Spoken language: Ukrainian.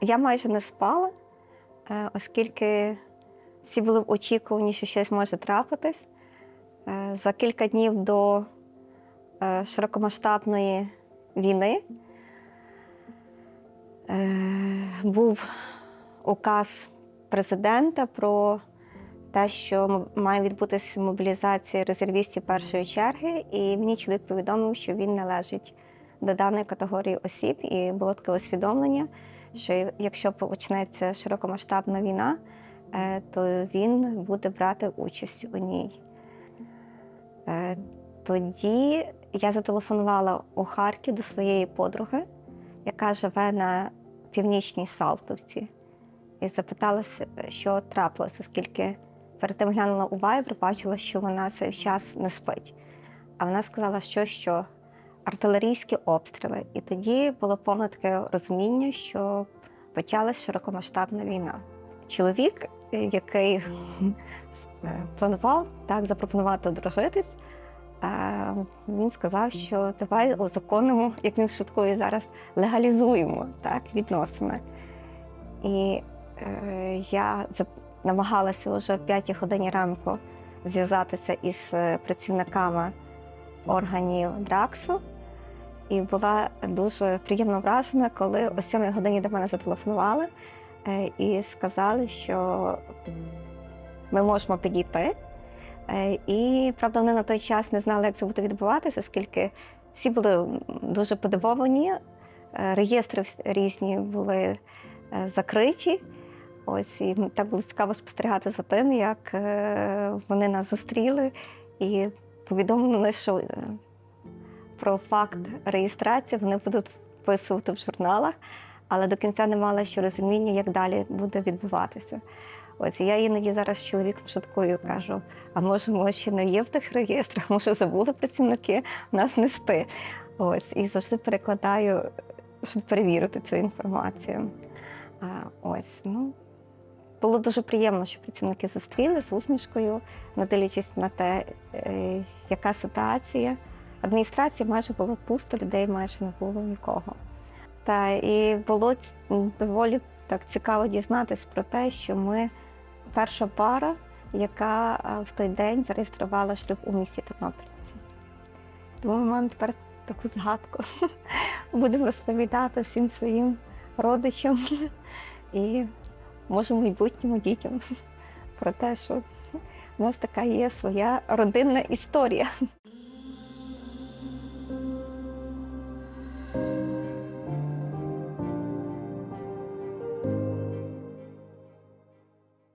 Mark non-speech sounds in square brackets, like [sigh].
Я майже не спала, е, оскільки всі були в очікуванні, що щось може трапитись. Е, За кілька днів до е, широкомасштабної війни був указ президента про те, що має відбутися мобілізація резервістів першої черги, і мені чоловік повідомив, що він належить до даної категорії осіб, і було таке усвідомлення, що якщо почнеться широкомасштабна війна, е, то він буде брати участь у ній. Е, Тоді я зателефонувала у Харків до своєї подруги, яка живе на північній Салтовці, і запиталася, що трапилося, оскільки перед тим глянула у Viber, бачила, що вона цей час не спить. А вона сказала, що що артилерійські обстріли. І тоді було повне таке розуміння, що почалась широкомасштабна війна. Чоловік, який е, планував так запропонувати одружитись, е, він сказав, що давай узаконимо, як він шуткує зараз, легалізуємо так, відносини. І е, я намагалася вже о 5 годині ранку зв'язатися із е, працівниками органів Драксу. І була дуже приємно вражена, коли о 7 годині до мене зателефонували е, і сказали, що ми можемо підійти. Е, І правда, вони на той час не знали, як це буде відбуватися, оскільки всі були дуже подивовані, е, реєстри різні були закриті. Ось і так було цікаво спостерігати за тим, як вони нас зустріли і повідомили, що про факт реєстрації вони будуть вписувати в журналах, але до кінця не мала ще розуміння, як далі буде відбуватися. Ось я іноді зараз з чоловіком шуткую, кажу: а може, ми ще не є в тих реєстрах, може, забули працівники нас нести. Ось і завжди перекладаю, щоб перевірити цю інформацію. А, ось, ну. Було дуже приємно, що працівники зустріли з усмішкою, не дивлячись на те, е, яка ситуація. Адміністрації майже було пусто, людей майже не було нікого. Та і було доволі так цікаво дізнатись про те, що ми перша пара, яка е, в той день зареєструвала шлюб у місті Тернопіль. Тому ми маємо тепер таку згадку. [laughs] Будемо розповідати всім своїм родичам і може майбутнім дітям [laughs] про те, що в нас така є своя родинна історія.